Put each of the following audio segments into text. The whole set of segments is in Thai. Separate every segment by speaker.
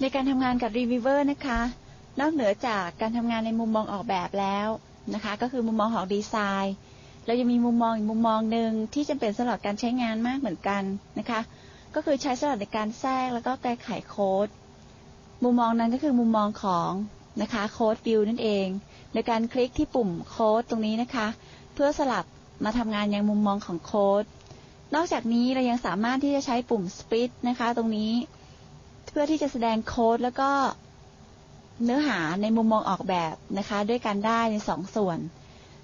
Speaker 1: ในการทำงานกับ Reviewer นะคะ นอกเหนือจากการทำงานในมุมมองออกแบบแล้วนะคะ ก็คือมุมมองของดีไซน์เรายังมีมุมมองอีกมุมมองหนึ่งที่จำเป็นสำหรับการใช้งานมากเหมือนกันนะคะ ก็คือใช้สำหรับในการแทรกแล้วก็แก้ไขโค้ด มุมมองนั้นก็คือมุมมองของนะคะโค้ดวิวนั่นเอง ในการคลิกที่ปุ่มโค้ดตรงนี้นะคะ เพื่อสลับมาทำงานยังมุมมองของโค้ดนอกจากนี้เรายังสามารถที่จะใช้ปุ่ม split นะคะ ตรงนี้ เพื่อที่จะแสดงโค้ดแล้วก็เนื้อหาในมุมมองออกแบบนะคะ ด้วยกันได้ในสองส่วน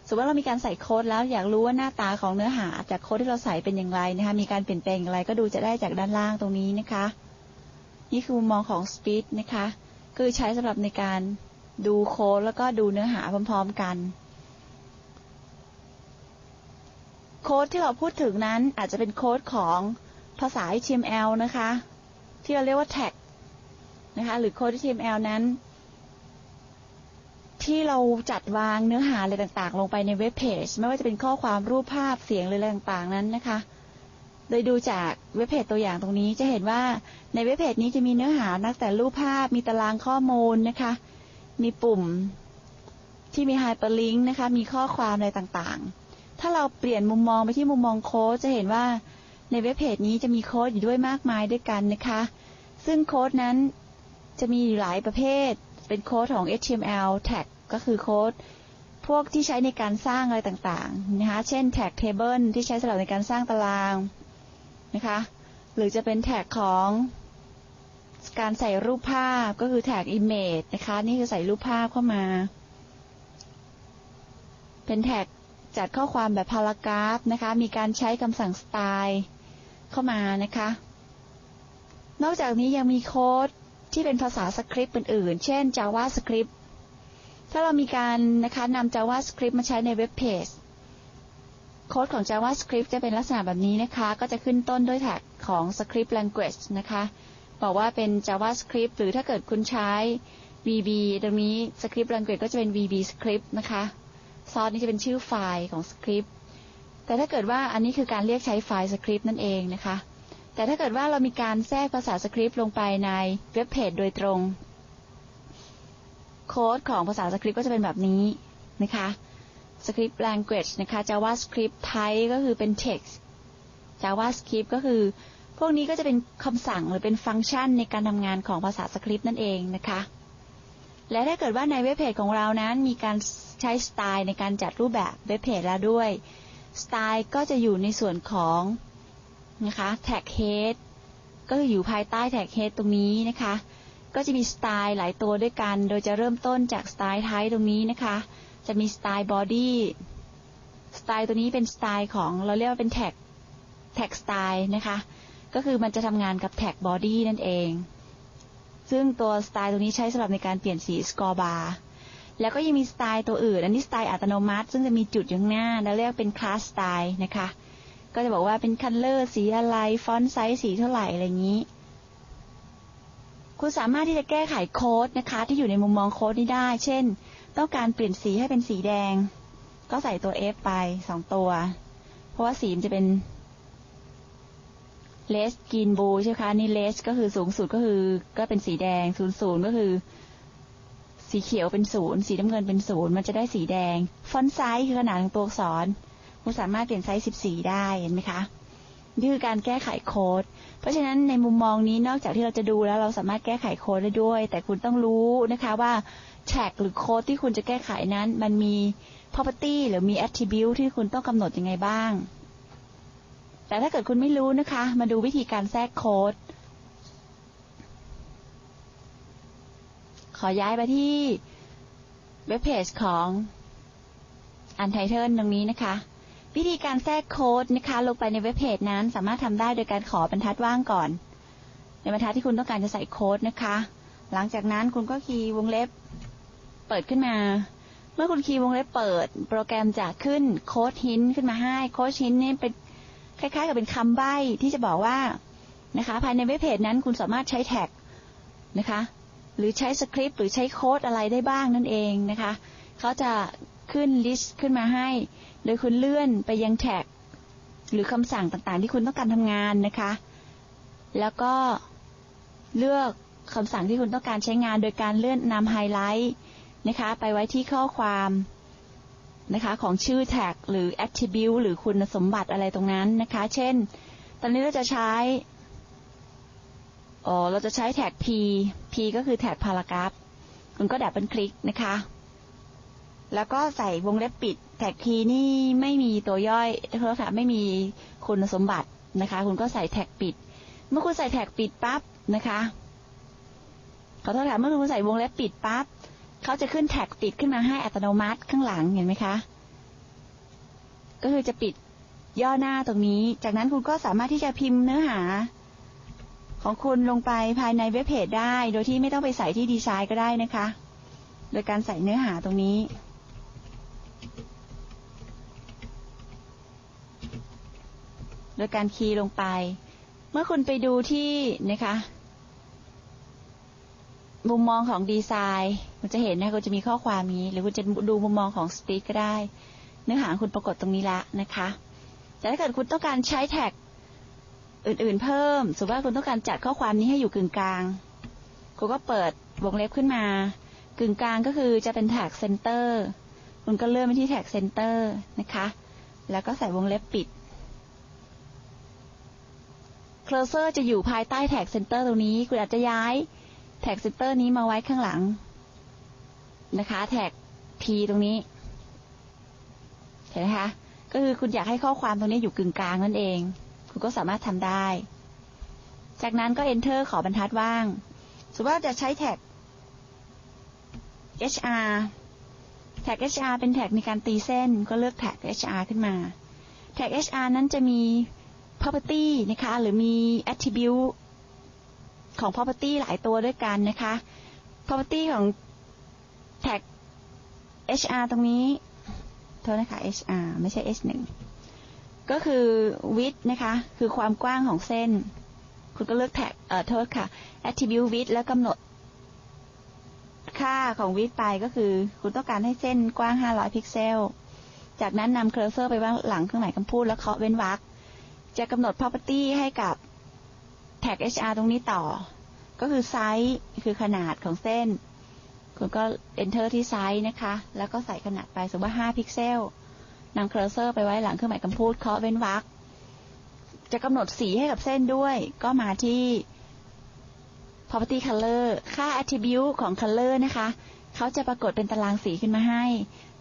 Speaker 1: สมมติว่าเรามีการใส่โค้ดแล้วอยากรู้ว่าหน้าตาของเนื้อหาจากโค้ดที่เราใส่เป็นอย่างไรนะคะ มีการเปลี่ยนแปลงอย่างไรก็ดูจะได้จากด้านล่างตรงนี้นะคะ นี่คือมุมมองของ Speed นะคะ คือใช้สำหรับในการดูโค้ดแล้วก็ดูเนื้อหาพร้อม ๆ กันโค้ดที่เราพูดถึงนั้นอาจจะเป็นโค้ดของภาษา HTML นะคะ ที่เราเรียกว่า tag นะคะหรือโค้ด HTML นั้น ที่เราจัดวางเนื้อหาอะไรต่างๆ ลงไปในเว็บเพจไม่ว่าจะเป็นข้อความรูปภาพเสียงหรืออะไรต่างๆนั้นนะคะ โดยดูจากเว็บเพจตัวอย่างตรงนี้จะเห็นว่าในเว็บเพจนี้จะมีเนื้อหานักแต่รูปภาพมีตารางข้อมูลนะคะ มีปุ่มที่มีไฮเปอร์ลิงก์นะคะ มีข้อความอะไรต่างๆ ถ้าเราเปลี่ยนมุมมองไปที่มุมมองโค้ดจะเห็นว่า ในเว็บเพจนี้จะมีโค้ดอยู่ด้วยมากมายด้วยกันนะคะ ซึ่งโค้ดนั้นจะมีหลายประเภท เป็นโค้ดของ HTML tag ก็คือโค้ดพวกที่ใช้ในการสร้างอะไรต่างๆนะคะ เช่น tag table ที่ใช้สำหรับในการสร้างตารางนะคะ หรือจะเป็นแท็กของการใส่รูปภาพก็คือแท็ก image นะคะ นี่คือใส่รูปภาพเข้ามา เป็นแท็กจัดข้อความแบบพารากราฟนะคะ มีการใช้คำสั่งสไตล์ เข้ามานะคะ นอกจากนี้ยังมีโค้ดที่เป็นภาษาสคริปต์อื่นๆ เช่น JavaScript ถ้าเรามีการนะคะนำ JavaScript มาใช้ในเว็บเพจโค้ดของ JavaScript จะเป็นลักษณะแบบนี้นะคะ ก็จะขึ้นต้นด้วยแท็กของ script language นะคะ บอกว่าเป็น JavaScript หรือถ้าเกิดคุณใช้ VB ตรงนี้ script language ก็จะเป็น VB script นะคะ ซอสนี้จะเป็นชื่อไฟล์ของ script แต่ถ้าเกิดว่าอันนี้คือการเรียกใช้ไฟล์ script นั่นเองนะคะ แต่ถ้าเกิดว่าเรามีการแทรกภาษา script ลงไปในเว็บเพจโดยตรง โค้ดของภาษา script ก็จะเป็นแบบนี้นะคะ script language นะคะ javascript type ก็คือเป็น text javascript ก็คือ พวกนี้ก็จะเป็นคำสั่งหรือเป็นฟังก์ชันในการทำงานของภาษา script นั่นเองนะคะ และถ้าเกิดว่าในเว็บเพจของเรานั้นมีการใช้สไตล์ในการจัดรูปแบบเว็บเพจแล้วด้วย สไตล์ก็จะอยู่ในส่วนของนะคะ tag head ก็อยู่ภายใต้ tag head ตรงนี้นะคะ ก็จะมีสไตล์หลายตัวด้วยกัน โดยจะเริ่มต้นจากสไตล์ type ตรงนี้นะคะ จะมีสไตล์ body สไตล์ตัวนี้เป็นสไตล์ของเราเรียกว่าเป็น tag tag style นะคะ ก็คือมันจะทำงานกับ tag body นั่นเอง ซึ่งตัวสไตล์ตัวนี้ใช้สำหรับในการเปลี่ยนสี score bar แล้วก็ยังมีสไตล์ตัวอื่น อันนี้สไตล์อัตโนมัติ ซึ่งจะมีจุดอยู่ข้างหน้า แล้วเรียกเป็น class style นะคะ ก็จะบอกว่าเป็น color สีอะไร ฟอนต์ไซส์สีเท่าไหร่ อะไรอย่างนี้ คุณสามารถที่จะแก้ไขโค้ดนะคะ ที่อยู่ในมุมมองโค้ดนี้ได้ เช่น ต้องการเปลี่ยนสีให้เป็นสีแดง ก็ใส่ตัว F ไปสองตัว เพราะว่าสีมันจะเป็นเลสกินบูใช่ไหมคะ นี่เลสก็คือสูงสุดก็คือก็เป็นสีแดงศูนย์ศูนย์ก็คือ สีเขียวเป็นศูนย์สีน้ำเงินเป็นศูนย์มันจะได้สีแดง ฟอนต์ไซส์คือขนาดของตัวอักษรคุณสามารถเปลี่ยนไซส์สิบสี่ได้เห็นไหมคะนี่คือการแก้ไขโค้ด เพราะฉะนั้นในมุมมองนี้นอกจากที่เราจะดูแล้วเราสามารถแก้ไขโค้ดได้ด้วย แต่คุณต้องรู้นะคะว่าแท็กหรือโค้ดที่คุณจะแก้ไขนั้น มันมี property หรือมี attribute ที่คุณต้องกำหนดยังไงบ้าง แต่ถ้าเกิดคุณไม่รู้นะคะ มาดูวิธีการแทรกโค้ด อย้ายไปที่เว็บเพจของ Untitled ตรงนี้นะคะ วิธีการแทรกโค้ดนะคะ ลงไปในเว็บเพจนั้นสามารถทำได้โดยการขอบรรทัดว่างก่อน ในบรรทัดที่คุณต้องการจะใส่โค้ดนะคะ หลังจากนั้นคุณก็คีย์วงเล็บเปิดขึ้นมา เมื่อคุณคีย์วงเล็บเปิด โปรแกรมจะขึ้นโค้ดหินขึ้นมาให้โค้ดหินนี่เป็นคล้ายๆ กับเป็นคำใบ้ที่จะบอกว่านะคะ ภายในเว็บเพจนั้นคุณสามารถใช้แท็กนะคะ หรือใช้สคริปต์หรือใช้โค้ดอะไรได้บ้างนั่นเองนะคะ เขาจะขึ้นลิสต์ขึ้นมาให้ โดยคุณเลื่อนไปยังแท็ก หรือคำสั่งต่างๆ ที่คุณต้องการทำงานนะคะ แล้วก็เลือกคำสั่งที่คุณต้องการใช้งาน โดยการเลื่อนนำไฮไลท์นะคะไปไว้ที่ข้อความนะคะของชื่อแท็กหรือ attribute หรือคุณสมบัติอะไรตรงนั้นนะคะ เช่น ตอนนี้เราจะใช้ เราจะใช้แท็ก p p ก็คือแท็ก paragraph คุณก็ดับเบิลคลิกนะคะ แล้วก็ใส่วงเล็บปิด แท็ก p นี่ไม่มีตัวย่อยเพื่อค่ะไม่มีคุณสมบัตินะคะ คุณก็ใส่แท็กปิด เมื่อคุณใส่แท็กปิดปั๊บนะคะขอโทษค่ะเมื่อคุณใส่วงเล็บปิดปั๊บเขาจะขึ้นแท็กปิดขึ้นมาให้อัตโนมัติข้างหลังเห็นไหมคะ ก็คือจะปิดย่อหน้าตรงนี้ จากนั้นคุณก็สามารถที่จะพิมพ์เนื้อหา ของคุณลงไปภายในเว็บเพจได้ โดยที่ไม่ต้องไปใส่ที่ดีไซน์ก็ได้นะคะ โดยการใส่เนื้อหาตรงนี้ โดยการคีย์ลงไป เมื่อคุณไปดูที่นะคะมุมมองของดีไซน์คุณจะเห็นนะคุณจะมีข้อความนี้ หรือคุณจะดูมุมมองของสปีดก็ได้ เนื้อหาคุณปรากฏตรงนี้ละนะคะ แต่ถ้าเกิดคุณต้องการใช้แท็ก อื่น ๆ เพิ่มสมมติว่าคุณต้องการจัดข้อความนี้ให้อยู่กึ่งกลาง คุณก็เปิดวงเล็บขึ้นมา กึ่งกลางก็คือจะเป็นแท็กเซนเตอร์คุณก็เลื่อนไปที่แท็กเซนเตอร์นะคะ แล้วก็ใส่วงเล็บปิด c l o s e r จะอยู่ภายใต้แท็กเซนเตอร์ตรงนี้ คุณอาจจะย้ายแท็กเซนเตอร์นี้มาไว้ข้างหลังนะคะแท็ก P ตรงนี้ เห็นไหมคะ ก็คือคุณอยากให้ข้อความตรงนี้อยู่กึ่งกลางนั่นเอง คุณก็สามารถทำได้ จากนั้นก็ enter ขอบรรทัดว่าง สมมติว่าจะใช้แท็ก HR แท็ก HR เป็นแท็กในการตีเส้นก็เลือกแท็ก HR ขึ้นมา แท็ก HR นั้นจะมี property นะคะ หรือมี attribute ของ property หลายตัวด้วยกันนะคะ property ของ tag HR ตรงนี้ โทษนะคะ HR ไม่ใช่ H1 ก็คือ width นะคะ คือความกว้างของเส้น คุณก็เลือก tag เอ่อโทษค่ะ attribute width แล้วกำหนด ค่าของ width ไปก็คือ คุณต้องการให้เส้นกว้าง 500 พิกเซล จากนั้นนำเคอร์เซอร์ไปวางหลังเครื่องหมายคำพูดแล้วเคาะเว้นวรรคจะกำหนด property ให้กับแท็ก HR ตรงนี้ต่อ ก็คือไซส์คือขนาดของเส้น คุณก็ enter ที่ไซส์นะคะ แล้วก็ใส่ขนาดไปสมมติว่า 5 พิกเซล นำเคอร์เซอร์ไปไว้หลังเครื่องหมายคำพูดเคาะเว้นวรรคจะกำหนดสีให้กับเส้นด้วย ก็มาที่ property color ค่า attribute ของ color นะคะ เขาจะปรากฏเป็นตารางสีขึ้นมาให้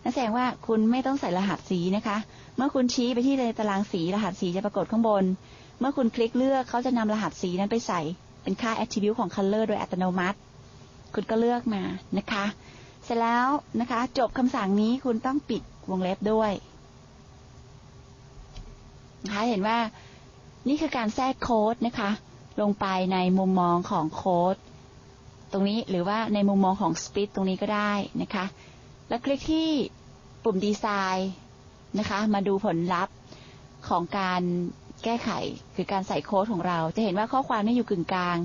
Speaker 1: นั่นแสดงว่าคุณไม่ต้องใส่รหัสสีนะคะ เมื่อคุณชี้ไปที่ในตารางสีรหัสสีจะปรากฏข้างบน เมื่อคุณคลิกเลือกเขาจะนำรหัสสีนั้นไปใส่ เป็นค่า attribute ของ color โดยอัตโนมัติ คุณก็เลือกมานะคะ เสร็จแล้วนะคะ จบคำสั่งนี้คุณต้องปิดวงเล็บด้วย นะคะเห็นว่านี่คือการแทรกโค้ดนะคะ ลงไปในมุมมองของโค้ดตรงนี้หรือว่าในมุมมองของสปีดตรงนี้ก็ได้นะคะ แล้วคลิกที่ปุ่มดีไซน์นะคะ มาดูผลลัพธ์ของการแก้ไขคือการใส่โค้ดของเรา จะเห็นว่าข้อความนี่อยู่กึ่งกลาง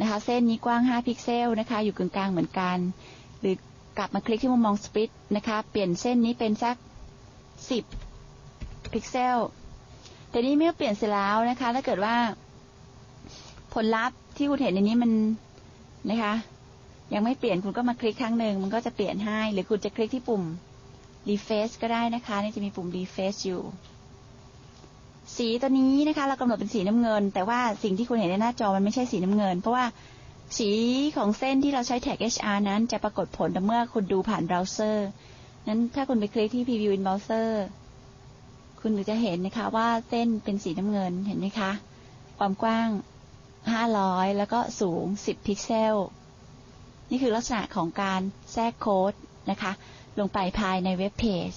Speaker 1: นะคะ เส้นนี้กว้าง 5 พิกเซลนะคะ อยู่กึ่งกลางเหมือนกัน หรือกลับมาคลิกที่มุมมองสปีดนะคะ เปลี่ยนเส้นนี้เป็นสัก 10 พิกเซล แต่นี้เมื่อเปลี่ยนเสร็จแล้วนะคะ ถ้าเกิดว่า ผลลัพธ์ที่คุณเห็นในนี้มันนะคะ ยังไม่เปลี่ยนคุณก็มาคลิกครั้งหนึ่งมันก็จะเปลี่ยนให้ หรือคุณจะคลิกที่ปุ่ม refresh ก็ได้นะคะ นี่จะมีปุ่ม refresh อยู่ สีตัวนี้นะคะ เรากำหนดเป็นสีน้ำเงิน แต่ว่าสิ่งที่คุณเห็นในหน้าจอมันไม่ใช่สีน้ำเงิน เพราะว่าสีของเส้นที่เราใช้แท็ก HR นั้นจะปรากฏผลแต่เมื่อคุณดูผ่านเบราว์เซอร์นั้นถ้าคุณไปคลิกที่ preview in browser คุณจะเห็นนะคะว่าเส้นเป็นสีน้ำเงินเห็นไหมคะ ความกว้าง 500 แล้วก็สูง 10 พิกเซล นี่คือลักษณะของการแทรกโค้ดนะคะ ลงไปภายในเว็บเพจ